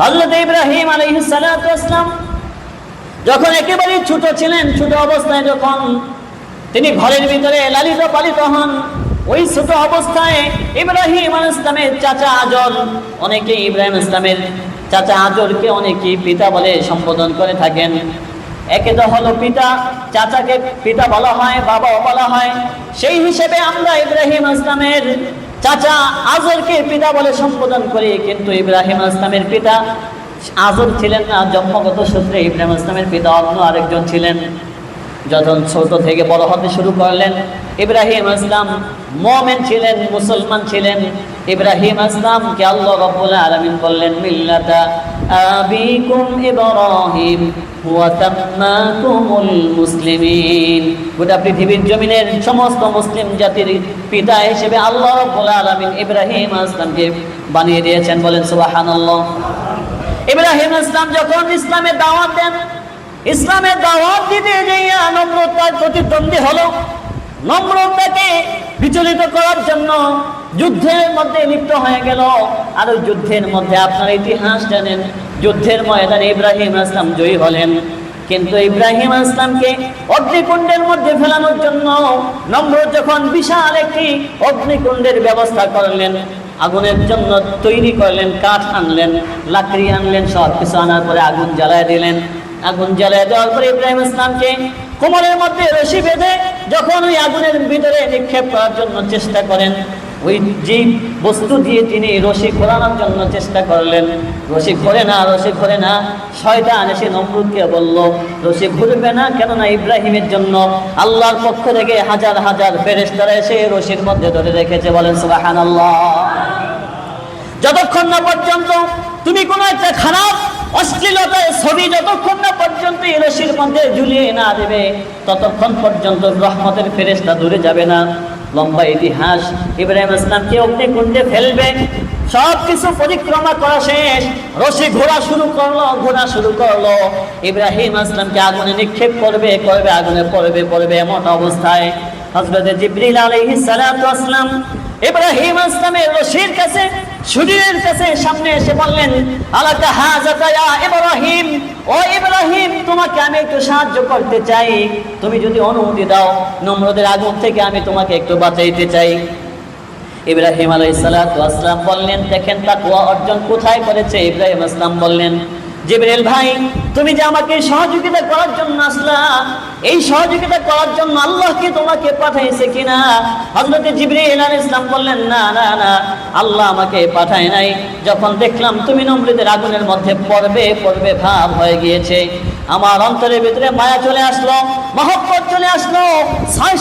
হযরত ইব্রাহিম ওয়াসসালাম যখন একেবারে ছোট ছিলেন, ছোট অবস্থায় যখন তিনি ঘরের ভিতরে লালিত পালিত হন, ওই ছোট অবস্থায় ইব্রাহিম আল ইসলামের চাচা আজর অনেকে ইব্রাহিম ইসলামের চাচা আজরকে অনেকে পিতা বলে সম্বোধন করে থাকেন। একে তো হলো পিতা, চাচাকে পিতা বলা হয়, বাবাও বলা হয়। সেই হিসেবে আমরা ইব্রাহিম ইসলামের চাচা আজরকে পিতা বলে সম্বোধন করে, কিন্তু ইব্রাহিম আসলামের পিতা আজর ছিলেন না। জন্মগত সূত্রে ইব্রাহিম আসলামের পিতা অন্য আরেকজন ছিলেন। যখন ছোট থেকে বড় হতে শুরু করলেন। ইব্রাহিম আসলাম, মোমেন ছিলেন, মুসলমান ছিলেন। ইব্রাহিম আসলামকে আল্লাহ রাব্বুল আলামিন বললেন, মিল্লাতা আবিকুম ইব্রাহিম ওয়া তাম্মাকুমুল মুসলিমিন। গোটা পৃথিবীর জমিনের সমস্ত মুসলিম জাতির পিতা হিসেবে আল্লাহ রাব্বুল আলামিন ইব্রাহিম ইসলামকে বানিয়ে দিয়েছেন বলেন, সুবহানাল্লাহ। ইব্রাহিম ইসলাম যখন ইসলামের দাওয়াত দেন ইসলামের দাওয়াত দিতে যাইয়া নম্রতার প্রতিদ্বন্দ্বী হলো, নম্রতাকে বিচলিত করার জন্য যুদ্ধের মধ্যে লিপ্ত হয়ে গেল। আর ওই যুদ্ধের মধ্যে আপনার ইতিহাস জানেন, যুদ্ধের ময়দানে ইব্রাহিম আসলাম জয়ী হলেন। কিন্তু ইব্রাহিম আসলামকে অগ্নিকুণ্ডের মধ্যে ফেলানোর জন্য নম্র যখন বিশাল একটি অগ্নিকুণ্ডের ব্যবস্থা করলেন, আগুনের জন্য তৈরি করলেন, কাঠ আনলেন, লাকড়ি আনলেন সব কিছু আনার পরে আগুন জ্বালায় দিলেন। আগুন জ্বালায় দেওয়ার পরে ইব্রাহিম ইসলামকে কোমরের মধ্যে রশি বেঁধে যখন ওই আগুনের ভিতরে নিক্ষেপ করার জন্য চেষ্টা করেন, ওই যে বস্তু দিয়ে তিনি রশি ঘোরানোর জন্য চেষ্টা করলেন, রশি ঘোরে না, রশি ঘোরে না, শয়তান এসে নমরুদকে বলল, রশি ঘুরবে না কেননা ইব্রাহিমের জন্য আল্লাহর পক্ষ থেকে হাজার হাজার ফেরেশতারা এসে রশির মধ্যে ধরে রেখেছে, বলেন সুবাহান আল্লাহ যতক্ষণ না পর্যন্ত তুমি কোনো একটা খারাপ অশ্লীলতার ছবি যতক্ষণ না পর্যন্ত এই রশির মধ্যে ঝুলিয়ে না দেবে, ততক্ষণ পর্যন্ত রহমতের ফেরেশতা দূরে যাবে না। লম্বা ইতিহাস, ইব্রাহিম ইসলামকে অগ্নিকুণ্ডে ফেলবে। সব কিছু পরিক্রমা করা শেষ। রশি ঘোরা শুরু করল, ঘোরা শুরু করল। ইব্রাহিম ইসলামকে আগুনে নিক্ষেপ করবে করবে, আগুনে পড়বে পড়বে এমন অবস্থায়। হজরত জিবরিল আসসালাম ইব্রাহিম ইসলামের রশির কাছে শরীরের কাছে সামনে এসে বললেন, আলাকা হাজাতায়া ইব্রাহিম? ও ইব্রাহিম, তোমাকে আমি একটু সাহায্য করতে চাই। তুমি যদি অনুমতি দাও, নম্রদের আগুন থেকে আমি তোমাকে একটু বাঁচাইতে চাই। ইব্রাহিম আলাইহিস সালাতু আসসালাম বললেন, দেখেন, তাকওয়া অর্জন কোথায় করেছে? ইব্রাহিম আসলাম বললেন জিবরিল ভাই, তুমি যে আমাকে সহযোগিতা করার জন্য আসলা, এই সহযোগিতা করার জন্য আল্লাহ কি তোমাকে পাঠাইছে কিনা? হযরত জিবরিল আলাইহিস সালাম বললেন, না না না, আল্লাহ আমাকে পাঠায় নাই। যখন দেখলাম তুমি নম্রদের আগুনের মধ্যে পড়বে পড়বে, ভাব হয়ে গিয়েছে। আমার অন্তরের ভিতরে মায়া চলে আসলো, মহব্বত চলে আসলো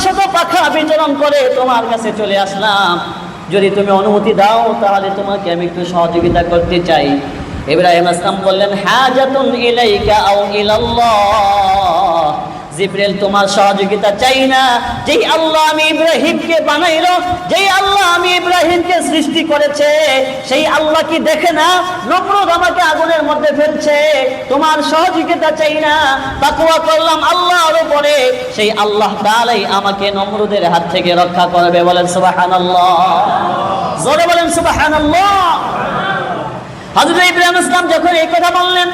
শত পাখা বিচরণ করে তোমার কাছে চলে আসলাম। যদি তুমি অনুমতি দাও, তাহলে তোমাকে আমি একটু সহযোগিতা করতে চাই। ইব্রাহিম আসলাম বললেন, হাজাতুন ইলাইকা আও ইলাল্লাহ। জিব্রাইল, তোমার সহযোগিতা চাই না। যেই আল্লাহ আমি ইব্রাহিমকে বানাইলো, যেই আল্লাহ আমি ইব্রাহিমকে সৃষ্টি করেছে, সেই আল্লাহ কি দেখে না? নমরুদ আমাকে আগুনের মধ্যে ফেলছে। তোমার সহযোগিতা চাই না। তাকওয়া করলাম আল্লাহর উপরে। সেই আল্লাহ তাআলাই আমাকে নমরুদের হাত থেকে রক্ষা করবে। বলেন, সুবহানাল্লাহ। জোরে বলেন, সুবহানাল্লাহ। হযরত ইব্রাহিম ইসলাম যখন এই কথা বললেন,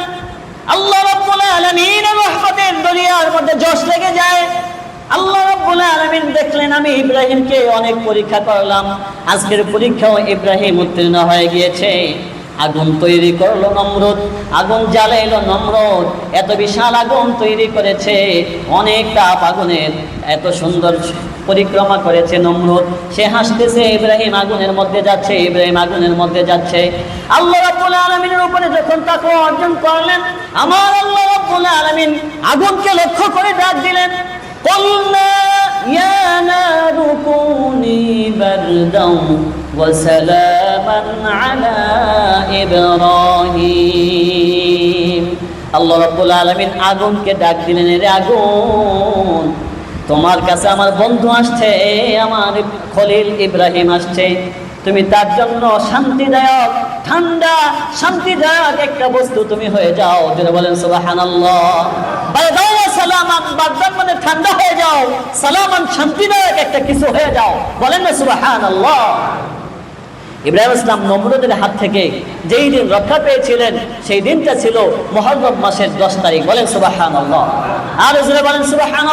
আল্লাহ রাব্বুল আলামিন রহমতের দরিয়ার মধ্যে জশ লেগে যায়। আল্লাহ রাব্বুল আলামিন দেখলেন, আমি ইব্রাহিমকে অনেক পরীক্ষা করলাম। আজকের পরীক্ষাও ইব্রাহিম উত্তীর্ণ হয়ে গিয়েছে। আগুন তৈরি করল নমরুদ, আগুন জ্বালাইল নমরুদ। এত বিশাল আগুন তৈরি করেছে অনেক তাপ আগুনের এত সুন্দর পরিক্রমা করেছে নমরুদ। সে হাসতেছে, ইব্রাহিম আগুনের মধ্যে যাচ্ছে, ইব্রাহিম আগুনের মধ্যে যাচ্ছে। আল্লাহ রাব্বুল আলামিনের উপরে যখন তাকে অর্জন করলেন, আমার আল্লাহ রাব্বুল আলামিন আগুনকে লক্ষ্য করে ডাক দিলেন, কলনা ইয়া নারু কুনি বারদাও ওয়া সালামান আলা ইব্রাহিম। আল্লাহ রাব্বুল আলামিন আগুনকে ডাক দিলেন, এর আগুন, তোমার কাছে আমার বন্ধু আসছে, আমার খলিল ইব্রাহিম আসছে। তুমি তার জন্য শান্তিদায়ক, ঠান্ডা, শান্তিদায়ক একটা বস্তু তুমি হয়ে যাও। যেটা বলেন, সুবহানাল্লাহ। সালামান, বাগদান মানে ঠান্ডা হয়ে যাও, সালামান শান্তিদায়ক একটা কিছু হয়ে যাও। বলেন না, সুবহানাল্লাহ। ইব্রাহিম ইসলাম নমরুদের হাত থেকে যেই দিন রক্ষা পেয়েছিলেন, সেই দিনটা ছিল মহরম মাসের দশ তারিখ। বলেন সুবাহান আর বলেন সুবাহান